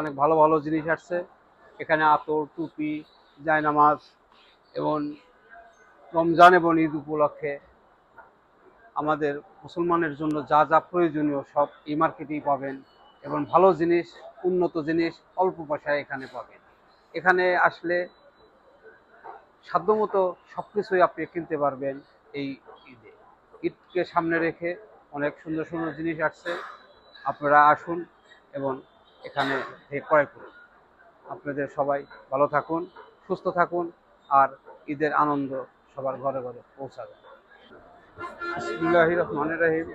অনেক ভালো ভালো জিনিস আসছে। এখানে আতর, টুপি জায়নামাজ এবং রমজান এবং ঈদ উপলক্ষে আমাদের মুসলমানের জন্য যা যা প্রয়োজনীয় সব এই মার্কেটেই পাবেন এবং ভালো জিনিস, উন্নত জিনিস অল্প পয়সায় এখানে পাবেন। এখানে আসলে সাধ্যমতো সব কিছুই আপনি কিনতে পারবেন এই ঈদে। ঈদকে সামনে রেখে অনেক সুন্দর সুন্দর জিনিস আসছে। আপনারা আসুন এবং এখানে ক্রয় করুন। আপনাদের সবাই ভালো থাকুন, সুস্থ থাকুন আর ঈদের আনন্দ সবার ঘরে ঘরে পৌঁছাবে। বিসমিল্লাহির রহমানির রহিম।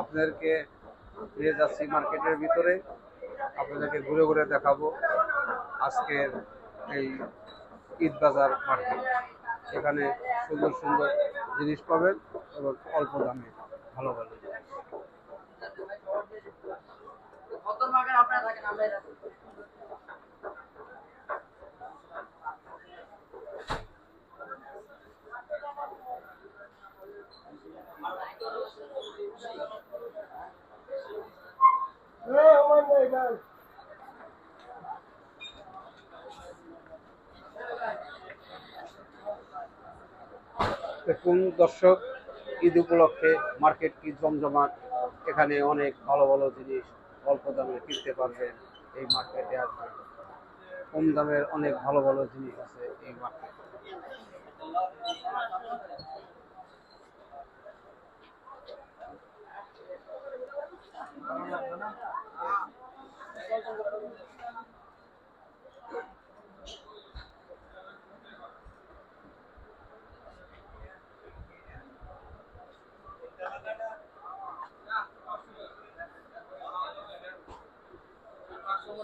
আপনাদেরকে নিয়ে যাচ্ছি মার্কেটের ভিতরে। আপনাদেরকে ঘুরে ঘুরে দেখাবো আজকের এই ঈদ বাজার মার্কেট। এখানে সুন্দর সুন্দর জিনিস পাবেন এবং অল্প দামে ভালো ভালো জিনিস দেখুন দর্শক ঈদ উপলক্ষে মার্কেট কি জমজমাট। এখানে অনেক ভালো ভালো জিনিস অল্প দামে কিনতে পারবেন এই মার্কেটে আসবেন কম দামের অনেক ভালো ভালো জিনিস আছে এই মার্কেটে Thank you.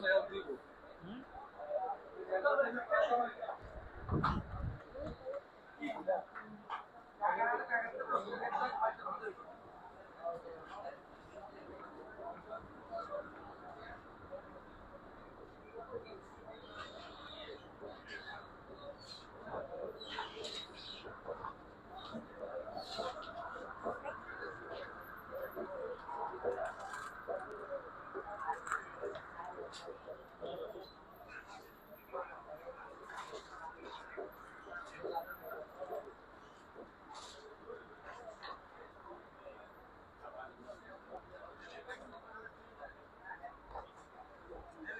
Thank you.